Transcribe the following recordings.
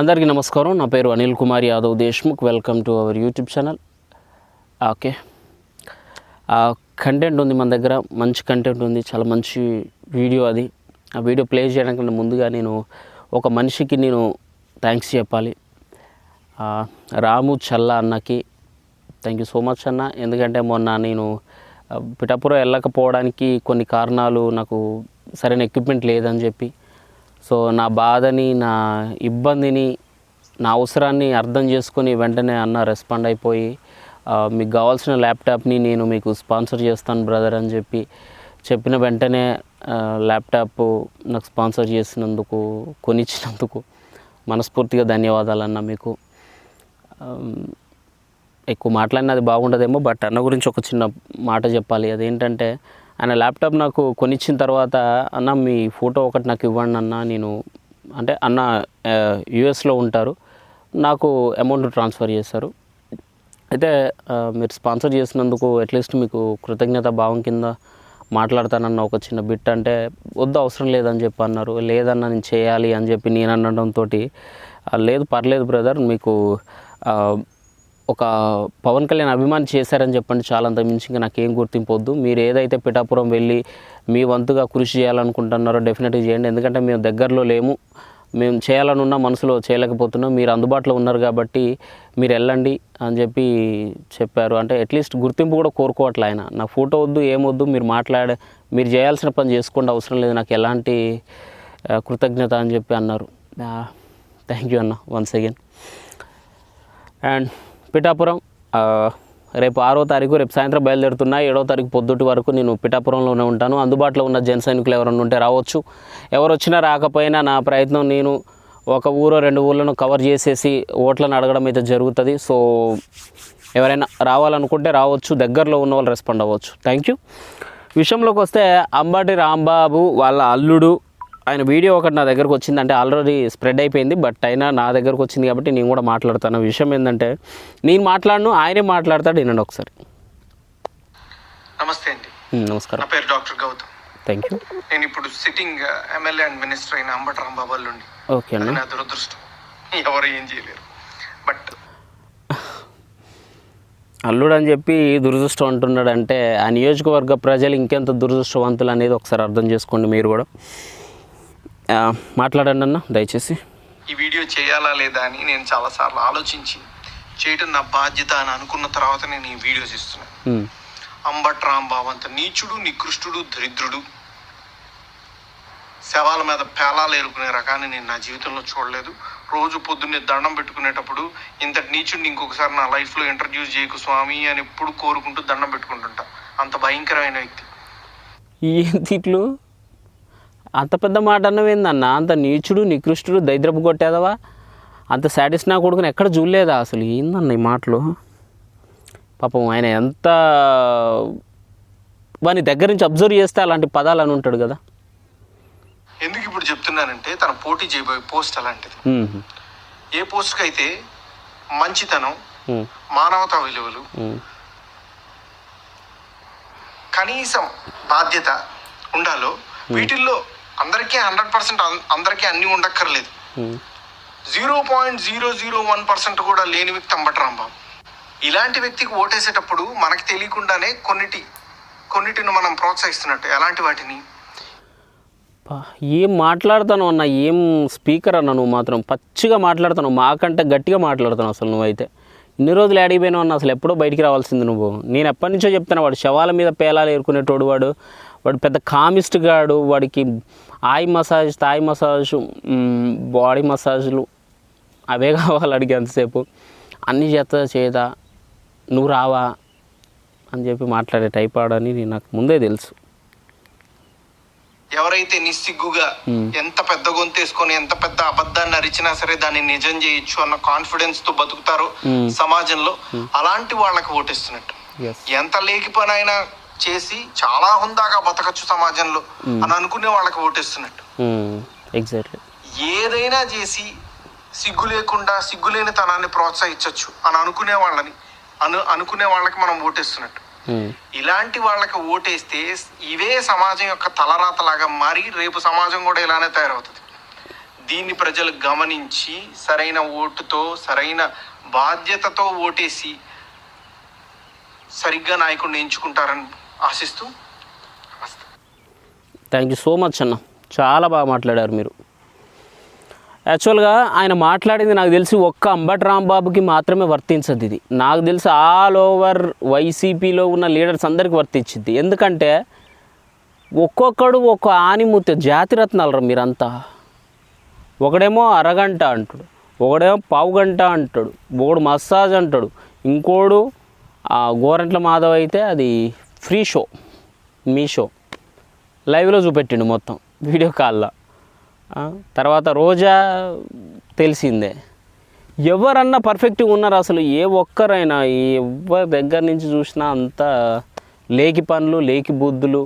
అందరికీ నమస్కారం. నా పేరు Anil Kumar Yadav Deshmukh. Welcome to our YouTube channel. Okay. Content ఉంది మన దగ్గర. మంచి కంటెంట్ ఉంది. చాలా మంచి వీడియో అది. ఆ వీడియో ప్లే చేయడానికి ముందుగా నేను ఒక మనిషికి నేను థ్యాంక్స్ చెప్పాలి. రాము చల్ల అన్నకి థ్యాంక్ యూ సో మచ్ అన్న. ఎందుకంటే మొన్న నేను పిఠాపురం వెళ్ళకపోవడానికి కొన్ని కారణాలు నాకు సరైన ఎక్విప్మెంట్ లేదని చెప్పి సో నా బాధని నా ఇబ్బందిని నా అవసరాన్ని అర్థం చేసుకొని వెంటనే అన్న రెస్పాండ్ అయిపోయి మీకు కావాల్సిన ల్యాప్టాప్ని నేను మీకు స్పాన్సర్ చేస్తాను బ్రదర్ అని చెప్పి చెప్పిన వెంటనే ల్యాప్టాప్ నాకు స్పాన్సర్ చేసినందుకు కొనిచ్చినందుకు మనస్ఫూర్తిగా ధన్యవాదాలన్న మీకు. ఎక్కువ మాట్లాడినది బాగుండదేమో బట్ అన్న గురించి ఒక చిన్న మాట చెప్పాలి. అదేంటంటే ఆయన ల్యాప్టాప్ నాకు కొనిచ్చిన తర్వాత అన్న మీ ఫోటో ఒకటి నాకు ఇవ్వండి అన్న నేను అంటే అన్న యుఎస్లో ఉంటారు. నాకు అమౌంట్ ట్రాన్స్ఫర్ చేశారు. అయితే మీరు స్పాన్సర్ చేసినందుకు అట్లీస్ట్ మీకు కృతజ్ఞత భావం కింద మాట్లాడతానన్న ఒక చిన్న బిట్ అంటే వద్దు అవసరం లేదని చెప్పి అన్నారు. లేదన్న నేను చేయాలి అని చెప్పి నేను అనడంతో లేదు పర్లేదు బ్రదర్ మీకు ఒక పవన్ కళ్యాణ్ అభిమాని చేశారని చెప్పండి చాలా అంత మించి ఇంకా నాకేం గుర్తింపు వద్దు. మీరు ఏదైతే పిఠాపురం వెళ్ళి మీ వంతుగా కృషి చేయాలనుకుంటున్నారో డెఫినెట్గా చేయండి. ఎందుకంటే మేము దగ్గరలో లేము. మేము చేయాలని ఉన్న మనసులో చేయలేకపోతున్నాం. మీరు అందుబాటులో ఉన్నారు కాబట్టి మీరు వెళ్ళండి అని చెప్పి చెప్పారు. అంటే అట్లీస్ట్ గుర్తింపు కూడా కోరుకోవట్లే ఆయన. నా ఫోటో వద్దు ఏమొద్దు మీరు మాట్లాడే మీరు చేయాల్సిన పని చేసుకోండి. అవసరం లేదు. నాకు ఎలాంటి కృతజ్ఞత అని చెప్పి అన్నారు. థ్యాంక్ యూ అన్న వన్స్ అగైన్ అండ్ పిఠాపురం రేపు ఆరో తారీఖు రేపు సాయంత్రం బయలుదేరుతున్నా ఏడో తారీఖు పొద్దుటి వరకు నేను పిఠాపురంలోనే ఉంటాను. అందుబాటులో ఉన్న జన సైనికులు ఎవరైనా ఉంటే రావచ్చు. ఎవరు వచ్చినా రాకపోయినా నా ప్రయత్నం నేను ఒక ఊరో రెండు ఊర్లను కవర్ చేసేసి ఓట్లను అడగడం అయితే జరుగుతుంది. సో ఎవరైనా రావాలనుకుంటే రావచ్చు. దగ్గరలో ఉన్న వాళ్ళు రెస్పాండ్ అవ్వచ్చు. థ్యాంక్ యూ విషయంలోకి వస్తే అంబటి రాంబాబు వాళ్ళ అల్లుడు ఆయన వీడియో ఒకటి నా దగ్గరకు వచ్చింది. అంటే ఆల్రెడీ స్ప్రెడ్ అయిపోయింది బట్ అయినా నా దగ్గరకు వచ్చింది కాబట్టి నేను కూడా మాట్లాడతాను. విషయం ఏంటంటే నేను మాట్లాడను ఆయనే మాట్లాడతాడు వినండి ఒకసారి. నమస్తే అండి. ఉమ్, నా నమస్కారం పేరు డాక్టర్ గౌతమ్. థ్యాంక్ యూ నేను ఇప్పుడు సిట్టింగ్ ఎమ్మెల్యే అండ్ మినిస్టర్ అయిన అంబటి రాంబాబు ఓకే అన్న నా దురదృష్టం. ఎవరు ఏం చేయలేరు. బట్ అల్లుడు అని చెప్పి దురదృష్టం అంటున్నాడు అంటే ఆ నియోజకవర్గ ప్రజలు ఇంకెంత దురదృష్టవంతులు అనేది ఒకసారి అర్థం చేసుకోండి మీరు కూడా. మాట్లాడండి అన్న దయచేసి. ఈ వీడియో చేయాలా లేదా అని నేను చాలాసార్లు ఆలోచించి చేయటం నా బాధ్యత అని అనుకున్న తర్వాత నేను ఈ వీడియోస్ ఇస్తున్నాను ఉమ్, అంబట్ రాంబాబు అంత నీచుడు నికృష్టుడు దరిద్రుడు. శవాల మీద పేలాలు ఏరుకునే రకాన్ని నేను నా జీవితంలో చూడలేదు. రోజు పొద్దున్నే దండం పెట్టుకునేటప్పుడు ఇంతటి నీచుడిని ఇంకొకసారి నా లైఫ్లో ఇంట్రడ్యూస్ చేయకు స్వామి అని ఎప్పుడు కోరుకుంటూ దండం పెట్టుకుంటుంటా. అంత భయంకరమైన వ్యక్తి. ఏం తిట్లు అంత పెద్ద మాట అన్నవేందన్న అంత నీచుడు నికృష్టుడు దరిద్రపు కొట్టేదవా? అంత సాటిస్ నా కొడుకుని ఎక్కడ చూడలేదా అసలు? ఏందన్న ఈ మాటలు? పాపం ఆయన ఎంత వాని దగ్గర నుంచి అబ్జర్వ్ చేస్తే అలాంటి పదాలు అని ఉంటాడు కదా. ఎందుకు ఇప్పుడు చెప్తున్నానంటే తన పోటీ చేయబోయే పోస్ట్ అలాంటిది. ఏ పోస్ట్కి అయితే మంచితనం మానవతా విలువలు కనీసం బాధ్యత ఉండాలో వీటిల్లో అందరికీ హండ్రెడ్ పర్సెంట్ అందరికీ అన్నీ ఉండక్కర్లేదు. ఉమ్. Zero point zero zero one percent కూడా లేని వ్యక్తి అంబటి రాంబాబు. ఇలాంటి వ్యక్తికి ఓటేసేటప్పుడు మనకి తెలియకుండానే కొన్నిటి కొన్నిటిని మనం ప్రోత్సహిస్తున్నట్టు. ఎలాంటి వాటిని? ఏం మాట్లాడతాను అన్న ఏం స్పీకర్ అన్న నువ్వు మాత్రం పచ్చిగా మాట్లాడుతావు మాకంటే గట్టిగా మాట్లాడుతావు అసలు నువ్వైతే. ఇన్ని రోజులు ఆడిపోయినావు అన్న అసలు ఎప్పుడో బయటికి రావాల్సింది నువ్వు. నేను ఎప్పటి నుంచో చెప్తాను వాడు శవాల మీద పేలాలు ఏరుకునేటోడు వాడు. వాడు పెద్ద కామిస్ట్ గాడు వాడికి ఆయి మసాజ్ తాయి మసాజ్ బాడీ మసాజ్లు అవే కావాలి అడిగి అంతసేపు అన్నీ చేస్తా చేయదా నువ్వు రావా అని చెప్పి మాట్లాడే టైప్ ఆడని నేను నాకు ముందే తెలుసు. ఎవరైతే నిస్సిగ్గుగా ఎంత పెద్ద గొంతేసుకొని ఎంత పెద్ద అబద్ధాన్ని అరిచినా సరే దాన్ని నిజం చేయొచ్చు అన్న కాన్ఫిడెన్స్తో బతుకుతారో. సమాజంలో అలాంటి వాళ్ళకి ఓటేస్తున్నట్టు. ఎంత లేకి పని అయినా చేసి చాలా హుందాగా బతకచ్చు సమాజంలో అని అనుకునే వాళ్ళకి ఓటేస్తున్నట్టు. ఎగ్జాక్ట్లీ ఏదైనా చేసి సిగ్గు లేకుండా సిగ్గులేని తనాన్ని ప్రోత్సహించవచ్చు అని అనుకునే వాళ్ళని అను అనుకునే వాళ్ళకి మనం ఓటేస్తున్నట్టు. ఇలాంటి వాళ్ళకి ఓటేస్తే ఇవే సమాజం యొక్క తలరాతలాగా మారి రేపు సమాజం కూడా ఇలానే తయారవుతుంది. దీన్ని ప్రజలు గమనించి సరైన ఓటుతో సరైన బాధ్యతతో ఓటేసి సరిగ్గా నాయకుడిని ఎంచుకుంటారని ఆశిస్తూ థ్యాంక్ యూ సో మచ్ అన్న. చాలా బాగా మాట్లాడారు మీరు. యాక్చువల్గా ఆయన మాట్లాడింది నాకు తెలిసి ఒక్క అంబట్ రాంబాబుకి మాత్రమే వర్తించదు ఇది. నాకు తెలిసి ఆల్ ఓవర్ వైసీపీలో ఉన్న లీడర్స్ అందరికీ వర్తించింది ఎందుకంటే ఒక్కొక్కడు ఒక్క ఆనిముత్య జాతిరత్నాలరా మీరంతా. ఒకడేమో అరగంట అంటాడు ఒకడేమో పావు గంట అంటాడు ఒకడు మసాజ్ అంటాడు ఇంకోడు ఆ గోరంట్ల మాధవ్ అయితే అది ఫ్రీ షో మీ షో. లైవ్లో చూపెట్టిండు మొత్తం వీడియో కాల్లో. తర్వాత రోజా తెలిసిందే. ఎవరన్నా పర్ఫెక్ట్గా ఉన్నారు అసలు? ఏ ఒక్కరైనా ఎవరి దగ్గర నుంచి చూసినా అంతా లేకి పనులు లేకి బుద్ధులు.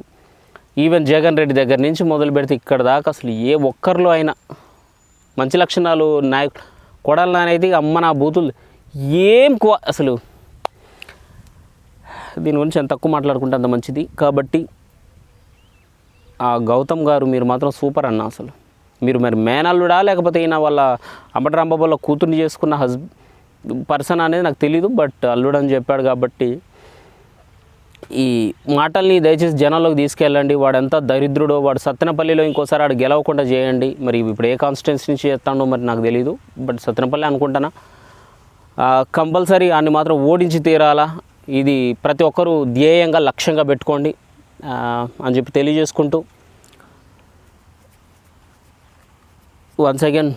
ఈవెన్ జగన్ రెడ్డి దగ్గర నుంచి మొదలు పెడితే ఇక్కడ దాకా అసలు ఏ ఒక్కరిలో అయినా. మంచి లక్షణాలు నాయకు కొడాలి నానైతే అమ్మ నా బూతులు. ఏం అసలు దీని గురించి ఎంత తక్కువ మాట్లాడుకుంటే అంత మంచిది. కాబట్టి ఆ గౌతమ్ గారు మీరు మాత్రం సూపర్ అన్న అసలు. మీరు మరి మేనల్లుడా లేకపోతే ఈయన వాళ్ళ అంబటి కూతుర్ని చేసుకున్న హస్ పర్సన్ అనేది నాకు తెలీదు బట్ అల్లుడు అని చెప్పాడు కాబట్టి ఈ మాటల్ని దయచేసి జనాల్లోకి తీసుకెళ్ళండి. వాడు ఎంత దరిద్రుడో వాడు సత్తెనపల్లిలో ఇంకోసారి ఆడు గెలవకుండా చేయండి. మరి ఇప్పుడు ఏ కాన్స్టిట్యున్సీ నుంచి చేస్తాడో మరి నాకు తెలియదు బట్ సత్తెనపల్లి అనుకుంటానా? కంపల్సరీ అన్ని మాత్రం ఓడించి తీరాలా? ఇది ప్రతి ఒక్కరూ ధ్యేయంగా లక్ష్యంగా పెట్టుకోండి. అని చెప్పి తెలియజేసుకుంటూ వన్స్ అగైన్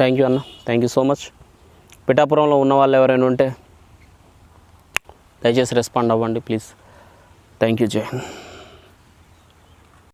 థ్యాంక్ యూ అన్న. Thank you so much. పిఠాపురంలో ఉన్న వాళ్ళు ఎవరైనా ఉంటే దయచేసి రెస్పాండ్ అవ్వండి ప్లీజ్. Thank you Jayan